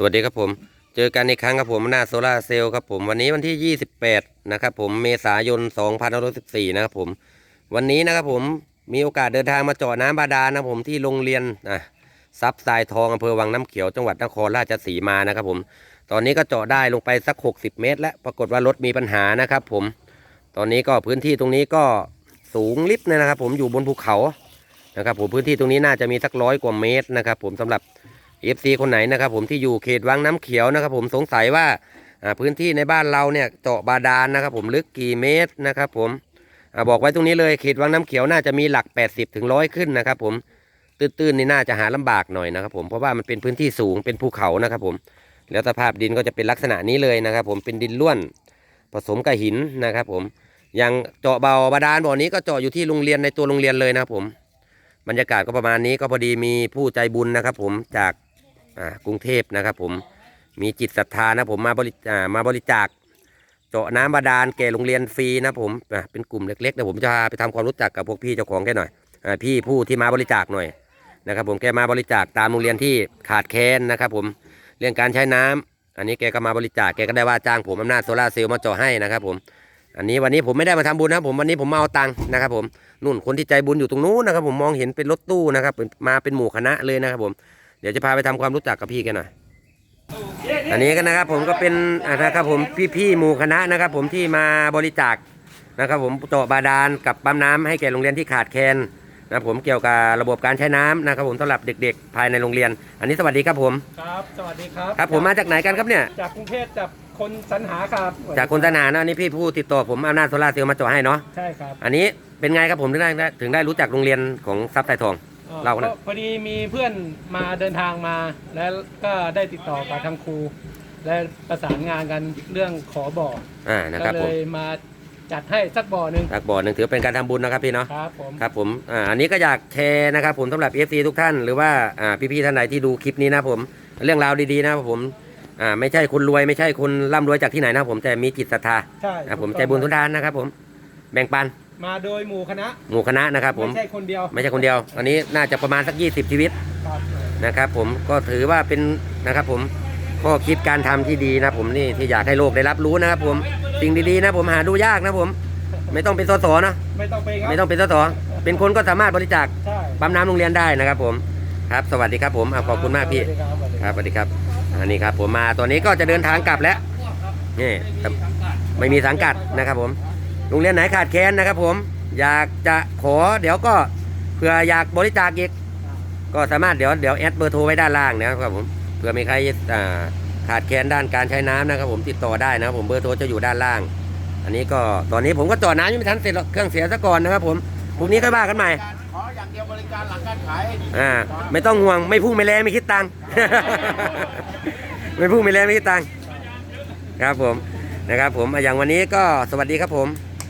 สวัสดีครับผม เจอกันอีกครั้งครับผมหน้าโซลาเซลล์ครับผมวันนี้วันที่ 28 นะครับผมเมษายน2514นะครับผม วันนี้นะครับผมมีโอกาสเดินทางมาเจาะน้ำบาดาลนะผมที่โรงเรียนนะซับทรายทองอำเภอวังน้ำเขียวจังหวัดนครราชสีมานะครับผม ตอนนี้ก็เจาะได้ลงไปสัก 60 เมตร แล้วปรากฏว่ารถมีปัญหานะครับผม ตอนนี้ก็พื้นที่ตรงนี้ก็สูงลิฟต์เลยนะครับ ผมอยู่บนภูเขานะครับผมพื้นที่ตรงนี้น่าจะมีสักร้อยกว่าเมตรนะครับ ผมสำหรับ FC คนไหนนะครับผมที่อยู่เขตวังน้ำเขียวนะครับ ผมสงสัยว่าพื้นที่ในบ้านเราเนี่ยเจาะบาดาลนะครับ ผมลึกกี่เมตรนะครับผมอบอกไว้ตรงนี้เลยเขตวังน้ำเขียวน่าจะมีหลัก 80ถึงร้อยขึ้นนะครับ ผมตื้นๆนี่น่าจะหาลำบากหน่อยนะครับ ผมเพราะว่ามันเป็นพื้นที่สูงเป็นภูเขานะครับ ผมแล้วสภาพดินก็จะเป็นลักษณะนี้เลยนะครับ ผมเป็นดินล้วนผสมกับหินนะครับ ผมอย่างเจาะเบาบาดาลบ่อนี้ก็เจาะอยู่ที่โรงเรียนในตัวโรงเรียนเลยนะครับผมบรรยากาศก็ประมาณนี้ก็พอดีมีผู้ใจบุญนะครับ ผมจาก อ่ากรุงเทพนะครับ ผมมีจิตศรัทธานะผมมาบริอ่ามาบริจาค เจาะน้ำบาดาลแก่โรงเรียนฟรีนะผมอะเป็นกลุ่มเล็กๆเดี๋ยวผมจะพาไปทำความรู้จักกับพวกพี่เจ้าของแกหน่อยอาพี่ผู้ที่มาบริจาคหน่อยนะครับ ผมแกมาบริจาคตามโรงเรียนที่ขาดแคลนนะครับ ผมเรื่องการใช้น้ำอันนี้แกก็มาบริจาคแกก็ได้ว่าจ้างผมอำนาจโซลาร์เซลล์มาเจาะให้นะครับ ผมอันนี้วันนี้ผมไม่ได้มาทำบุญนะผมวันนี้ผมมาเอาตังค์นะครับผมนู่นคนที่ใจบุญอยู่ตรงนู้นนะครับ ผมมองเห็นเป็นรถตู้นะครับมาเป็นหมู่คณะเลยนะครับผม เดี๋ยวจะพาไปทำความรู้จักกับพี่แกหน่อยอันนี้ก็นะครับผมก็เป็นอ่านะครับผมพี่ๆหมู่คณะนะครับ ผมที่มาบริจาคนะครับผมเจาะบาดาลกับปั๊มน้ำให้แก่โรงเรียนที่ขาดแคลนนะครับผมเกี่ยวกับระบบการใช้น้ำนะครับผมสำหรับเด็กๆ ภายในโรงเรียน อันนี้สวัสดีครับผมครับสวัสดีครับครับผมมาจากไหนกันครับเนี่ยจากกรุงเทพจากคนสรรหาครับ จากคนทหารเนอะอันนี้พี่ผู้ติดต่อผมอำนาจโซลาร์เซลล์มาเจาะให้เนาะใช่ครับอันนี้เป็นไงครับผมถึงได้ได้ถึงได้รู้จักโรงเรียนของซับไทยทองอ่อ เล่าหน่อยก็พอดีมีเพื่อนมาเดินทางมา แล้วก็ได้ติดต่อกับทางครู และประสานงานกันเรื่องขอบ่ออ่านะคก็รับเลผมยมาจัดให้สักบ่อหนึ่งจากบ่อหนึ่งถือเป็นการทำบุญนะครับพี่เนาะ ครับผม ครับผมอ่าอันนี้ก็อยากแชร์นะครับผมสำหรับ FC ทุกท่านหรือว่าอ่าพี่ๆท่านไหนที่ดูคลิปนี้นะครับผม เรื่องราวดีๆนะครับผมอ่าไม่ใช่คนรวยไม่ใช่คนร่ำรวยจากที่ไหนนะครับผมแต่มีจิตศรัทธาใช่อ่าผมถูกใจต้องบุญทุนทานนะครับผมแบ่งปัน มาโดยหมู่คณะ หมู่คณะนะครับผม ไม่ใช่คนเดียวไม่ใช่คนเดียว อันนี้น่าจะประมาณสัก 20 ชีวิตครับนะครับผมก็ถือว่าเป็นนะครับผมข้อคิดการทำที่ดีนะผมนี่ที่อยากให้โลกได้รับรู้นะครับผมสิ่งดีๆนะผมหาดูยากนะผม ไม่ต้องเป็นสสเนอะไม่ต้องไปครับไม่ต้องเป็นสสเป็นคนก็สามารถบริจาคใช่ปั๊มน้ำโรงเรียนได้นะครับผมครับ สวัสดีครับผมอะขอบคุณมากพี่ สวัสดีครับสวัสดีครับสวัสดีครับอันนี้ครับผมมาตัวนี้ก็จะเดินทางกลับแล้วนี่แต่ไม่มีสังกัดนะครับผม โรงเรียนไหนขาดแคลนนะครับผมอยากจะขอเดี๋ยวก็เผื่ออยากบริจาคอีกก็สามารถเดี๋ยวเดี๋ยวแอดเบอร์โทรไว้ด้านล่างนะครับผมเผื่อมีใครอ่าขาดแคลนด้านการใช้น้ำนะครับผมติดต่อได้นะครับผมเบอร์โทรจะอยู่ด้านล่าง อันนี้ก็ตอนนี้ผมก็จอดน้ำยังไม่ทันเสร็จหรอกเครื่องเสียซะก่อนนะครับผมพรุ่งนี้ค่อยว่ากันใหม่ขออย่างเดียวบริการหลังการขายให้ดีอ่าไม่ต้องห่วงไม่พุ่งไม่แรงไม่คิดตังค์ไม่พุ่งไม่แรงไม่คิดตังค์ครับผมนะครับผมอะอย่างวันนี้ก็สวัสดีครับผม